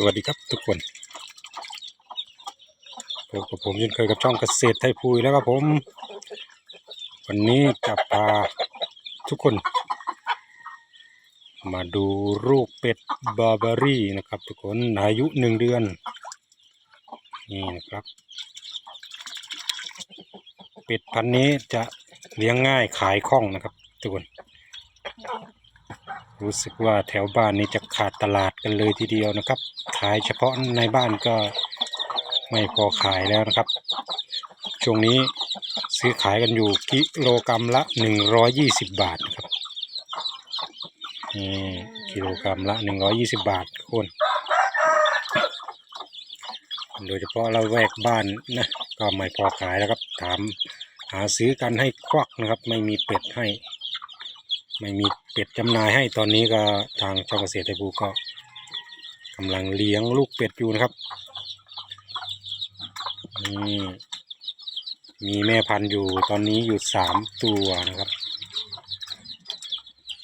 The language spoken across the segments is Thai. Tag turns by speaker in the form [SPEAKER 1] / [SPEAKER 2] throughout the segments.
[SPEAKER 1] สวัสดีครับทุกคนพบกับผมยันเคยกับช่องเกษตรไทยพูยแล้วครับผม วันนี้จะพาทุกคน มาดูลูกเป็ดบาร์บารี่นะครับ ทุกคนอายุหนึ่งเดือน นี่นะครับ เป็ดพันนี้จะเลี้ยงง่ายขายคล่องนะครับ ทุกคน รู้สึกว่าแถวบ้านนี้จะขาดตลาดกันเลยทีเดียวนะครับ ขายเฉพาะในบ้านก็ไม่พอขายแล้วนะครับ ช่วงนี้ซื้อขายกันอยู่กิโลกรรัมละหนึ่งร้อยี่สิบบาทนะครับนี่กิโลกรรัมละหนึ่งร้อยี่สิบบาททุกคนโดยเฉพาะเราแวกบ้านนะก็ไม่พอขายแล้วครับถามหาซื้อกันให้ควักนะครับ ไม่มีเป็ดให้ ไม่มีเป็ดจำหน่ายให้ตอนนี้ก็ทางช่องเกษตรไทยภูก็กำลังเลี้ยงลูกเป็ดอยู่นะครับนี่มีแม่พันธุ์อยู่ตอนนี้อยู่สามตัวนะครับ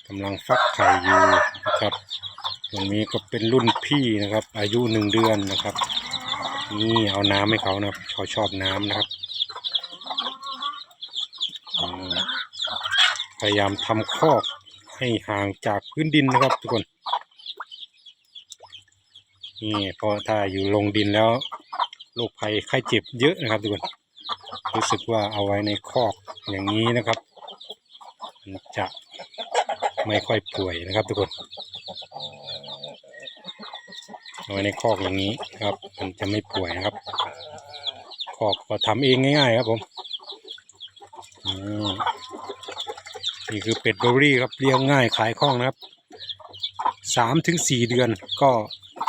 [SPEAKER 1] กำลังฟักไข่อยู่นะครับตรงนี้ก็เป็นรุ่นพี่นะครับ อายุหนึ่งเดือนนะครับ นี่เอาน้ำให้เขานะครับเขาชอบน้ำนะครับอืม พ ยายามทำคอกให้ห่างจากพื้นดินนะครับทุกคน นี่เพราะถ้าอยู่ลงดินแล้วโรคภัยไข้เจ็บเยอะนะครับทุกคน รู้สึกว่าเอาไว้ในคอกอย่างนี้นะครับมันจะไม่ค่อยป่วยนะครับทุกคนเอาไว้ในคอกอย่างนี้ครับ มันจะไม่ป่วยนะครับคอกก็ทำเองง่ายๆครับผมอืม นี่คือเป็ดเบอร์รี่ครับเลี้ยงง่ายขายคล่องนะครับสามถึงสี่เดือนก็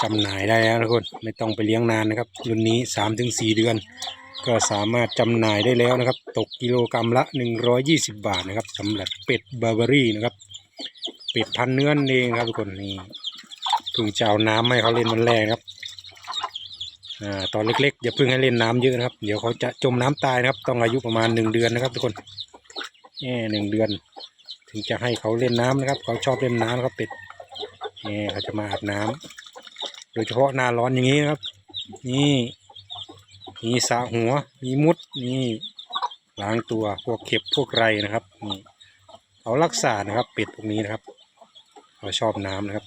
[SPEAKER 1] จำหน่ายได้แล้วทุกคนไม่ต้องไปเลี้ยงนานนะครับรุ่นนี้สามถึงสี่เดือน ก็สามารถจำหน่ายได้แล้วนะครับ ตกกิโลกรรัมละหนึ่งร้อยี่สิบบาทนะครับสำหรับเป็ดเบอร์เบอรี่นะครับ เป็ดพันเนื้อเองครับทุกคนนี่เพิ่งจะเอาน้ำให้เขาเล่นวันแรกครับอ่าตอนเล็กๆอย่าเพิ่งให้เล่นน้ำเยอะนะครับ เดี๋ยวเขาจะจมน้ำตายนะครับ ต้องอายุประมาณหนึ่งเดือนนะครับทุกคน แง่หนึ่งเดือน ถึงจะให้เขาเล่นน้ำนะครับ เขาชอบเล่นน้ำครับเป็ดนี่เขาจะมาอาบน้ำโดยเฉพาะหน้าร้อนอย่างนี้นะครับ นี่มีสระหัว มีมุดนี่ล้างตัวพวกเข็บพวกไรนะครับนี่เขารักษานะครับเป็ดพวกนี้นะครับเขาชอบน้ำนะครับ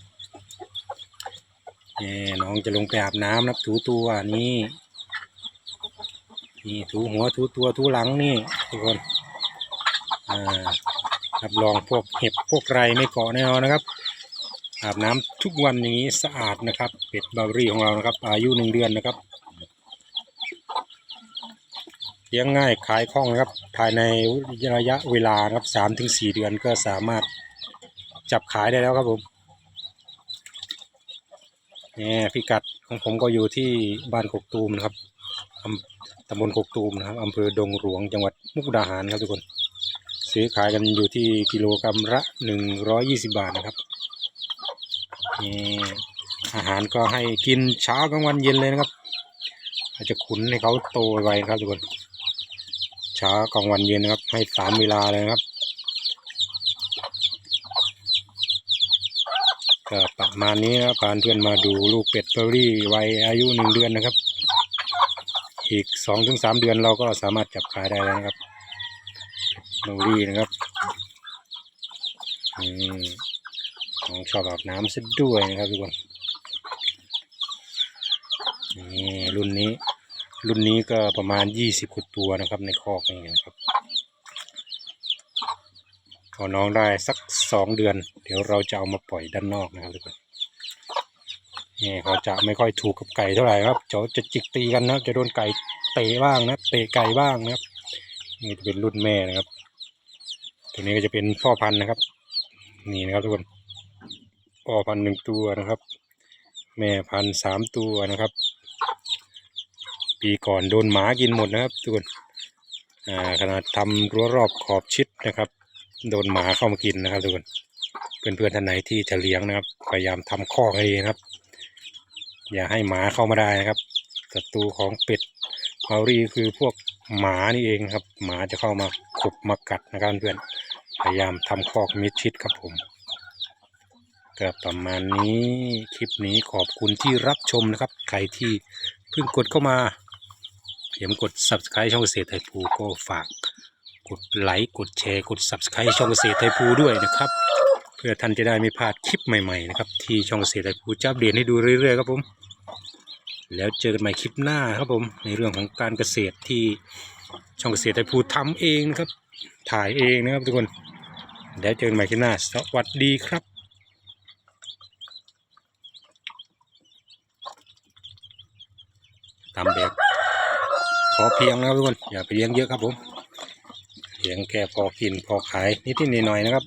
[SPEAKER 1] นี่น้องจะลงไปอาบน้ำนะครับถูตัวนี่นี่ถูหัวถูตัวถูหลังนี่ทุกคน รับรองพวกเห็บพวกไรไม่เกาะแน่นอนนะครับ อาบน้ำทุกวันอย่างนี้สะอาดนะครับเป็ดบาร์บรี่ของเรานะครับ อายุหนึ่งเดือนนะครับเลี้ยงง่ายขายคล่องนะครับ ภายในระยะเวลาครับสามถึงสี่เดือนก็สามารถจับขายได้แล้วครับผมเนี่ยพิกัดของผมก็อยู่ที่บ้านกกตูมนะครับอำตำบลกกตูมนะครับอำเภอดงหลวงจังหวัดมุกดาหารครับทุกคน ซื้อขายกันอยู่ที่กิโลกรรัมละหนึ่งร้อยี่สิบาทนะครับนี่อาหารก็ให้กินเช้ากลางวันเย็นเลยนะครับเราจะขุนให้เขาโตไวครับทุกคนเช้ากลางวันเย็นนะครับ ให้สามเวลาเลยนะครับก็ประมาณนี้นะพาเพื่อนมาดูลูกเป็ดเบอร์รี่วัยอายุหนึ่งเดือนนะครับ อีกสองถึงสามเดือนเราก็สามารถจับขายได้แล้วนะครับ โนรี่นะครับอืมน้องชอบอาบน้ำซะด้วยนะครับทุกคนนี่รุ่นนี้ รุ่นนี้ก็ประมาณยี่สิบกว่าตัวนะครับ ในคอกนี่นะครับพอน้องได้สักสองเดือน เดี๋ยวเราจะเอามาปล่อยด้านนอกนะครับทุกคนนี่เขาจะไม่ค่อยถูกกับไก่เท่าไหร่ครับเขาจะจิกตีกันนะจะโดนไก่เตะบ้างนะเตะไก่บ้างนะครับนี่จะเป็นรุ่นแม่นะครับ ตัวนี้ก็จะเป็นพ่อพันธุ์นะครับ นี่นะครับทุกคนพ่อพันธุ์หนึ่งตัวนะครับ แม่พันธุ์สามตัวนะครับ ปีก่อนโดนหมากินหมดนะครับทุกคนอ่าขนาดทำรั้วรอบขอบชิดนะครับ โดนหมาเข้ามากินนะครับทุกคนเพื่อนๆท่านไหนที่จะเลี้ยงนะครับ พยายามทำคอให้ดีนะครับ อย่าให้หมาเข้ามาได้นะครับศัตรูของเป็ดเฮารีคือพวกหมานี่เองครับ หมาจะเข้ามาขบมากัดนะครับเพื่อน พยายามทำคอกมิดชิดครับผมก็ประมาณนี้คลิปนี้ขอบคุณที่รับชมนะครับ ใครที่เพิ่งกดเข้ามาอย่าลืมกด subscribe ช่องเกษตรไทยภูก็ฝากกดไลค์กดแชร์กด subscribe ช่องเกษตรไทยภูด้วยนะครับ เพื่อท่านจะได้ไม่พลาดคลิปใหม่ๆนะครับที่ช่องเกษตรไทยภูจะอัปเดตให้ดูเรื่อยๆครับผม แล้วเจอกันใหม่คลิปหน้าครับผมในเรื่องของการเกษตรที่ช่องเกษตรไทยภูทำเองนะครับ ถ่ายเองนะครับทุกคนแล้วเจอกันใหม่คลิปหน้าสวัสดีครับทำแบบพอเพียงนะครับทุกคนอย่าไปเลี้ยงเยอะครับผมเลี้ยงแค่พอกินพอขายนิดๆหน่อยๆนะครับ